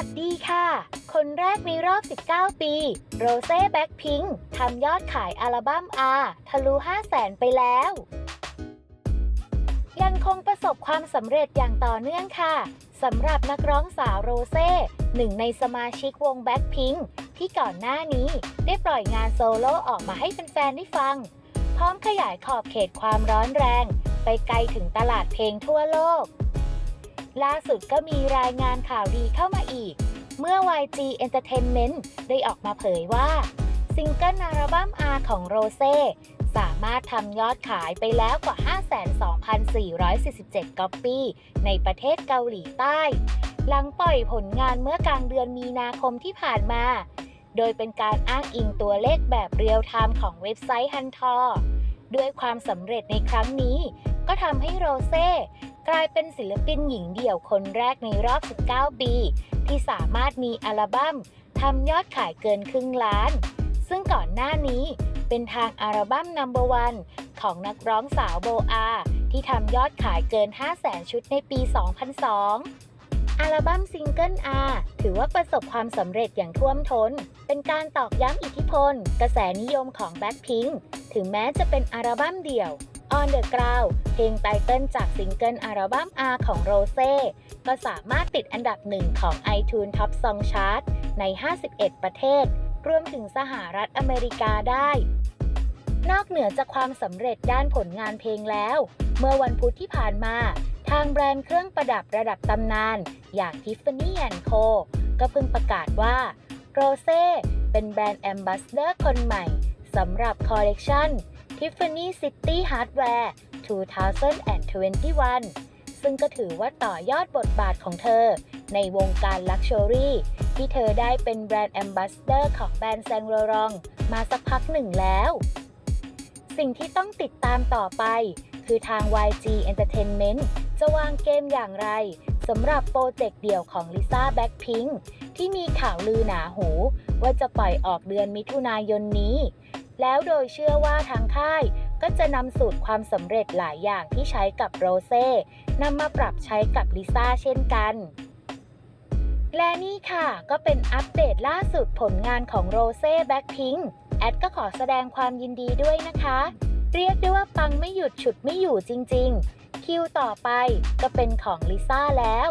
วัสดีค่ะ คนแรกในรอบ 19 ปี โรเซ่แบ็คพิงค์ทำยอดขายอัลบั้ม R ทะลุ 5 0 0 0 0 0 ไปแล้ว ยังคงประสบความสำเร็จอย่างต่อเนื่องค่ะสำหรับนักร้องสาวโรเซ่หนึ่งในสมาชิกวงแบ็คพิงค์ที่ก่อนหน้านี้ได้ปล่อยงานโซโล่ออกมาให้แฟนๆได้ฟัง พร้อมขยายขอบเขตความร้อนแรง ไปไกลถึงตลาดเพลงทั่วโลก ล่าสุดก็มีรายงานข่าวดีเข้ามาอีก เมื่อ YG Entertainment ได้ออกมาเผยว่า ซิงเกิลอัลบั้ม R ของโรเซ่สามารถทำยอดขายไปแล้วกว่า 52,447 ก๊อปปี้ ในประเทศเกาหลีใต้ หลังปล่อยผลงานเมื่อกลางเดือนมีนาคมที่ผ่านมา โดยเป็นการอ้างอิงตัวเลขแบบเรียลไทม์ของเว็บไซต์ฮันทอด้วยความสำเร็จในครั้งนี้ ก็ทำให้โรเซ่ กลายเป็นศิลปินหญิงเดี่ยวคนแรกในรอบ 19 ปี ที่สามารถมีอัลบั้มทำยอดขายเกินครึ่งล้าน ซึ่งก่อนหน้านี้เป็นทางอัลบั้ม Number One ของนักร้องสาวโบอา ที่ทำยอดขายเกิน 500,000 ชุดในปี 2002อัลบั้มซิงเกิล R ถือว่าประสบความสำเร็จอย่างท่วมทน้น เป็นการตอกย้ำอิทธิพล กระแสนิยมของ Blackpink ถึงแม้จะเป็นอัลบั้มเดี่ยว On the Ground เพลงไตเติ้ลจากซิงเกิลอัลบั้ม R ของโรเซ่ก็สามารถติดอันดับหนึ่งของ iTunes Top Song Chart ใน 51 ประเทศ รวมถึงสหรัฐอเมริกาได้ นอกเหนือจากความสำเร็จด้านผลงานเพลงแล้ว เมื่อวันพุธที่ผ่านมา ทางแบรนด์เครื่องประดับระดับตำนาน อย่าง Tiffany Co ก็เพิ่งประกาศว่าโรเซ่เป็นแบรนด์แอมบาสเดอร์คนใหม่สำหรับคอลเลกชัน Tiffany City Hardware 2021 ซึ่งก็ถือว่าต่อยอดบทบาทของเธอ ในวงการลักชัวรี่ที่เธอได้เป็นแบรนด์แอมบาสเดอร์ของแบรนด์แซงโลรองมาสักพักหนึ่งแล้ว สิ่งที่ต้องติดตามต่อไป คือทาง YG Entertainment จะวางเกมอย่างไรสำหรับโปรเจกต์เดี่ยวของลิซ่าแบ็คพิงที่มีข่าวลือหนาหู ว่าจะปล่อยออกเดือนมิถุนายนนี้ แล้วโดยเชื่อว่าทางค่ายก็จะนำสูตรความสำเร็จหลายอย่างที่ใช้กับโรเซ่นำมาปรับใช้กับลิซ่าเช่นกัน และนี่ค่ะก็เป็นอัปเดตล่าสุดผลงานของโรเซ่แบ็คพิงแอดก็ขอแสดงความยินดีด้วยนะคะ เรียกได้ว่าปังไม่หยุดฉุดไม่อยู่จริง ๆ คิวต่อไปก็เป็นของลิซ่าแล้ว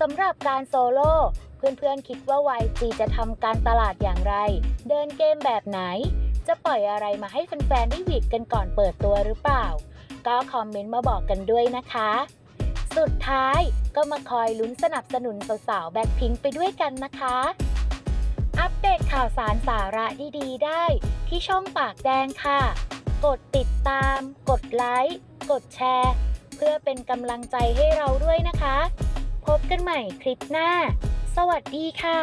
สำหรับการโซโล่เพื่อนๆคิดว่า YG จะทำการตลาดอย่างไร เดินเกมแบบไหน จะปล่อยอะไรมาให้แฟนๆได้หวีดกันก่อนเปิดตัวหรือเปล่า ก็คอมเมนต์มาบอกกันด้วยนะคะ สุดท้ายก็มาคอยลุ้นสนับสนุนสาวๆแบ็คพิงไปด้วยกันนะคะ อัปเดตข่าวสารสาระดีๆ ได้ ที่ช่องปากแดงค่ะ กดติดตาม กดไลค์ กดแชร์ เพื่อเป็นกำลังใจให้เราด้วยนะคะ พบกันใหม่คลิปหน้า สวัสดีค่ะ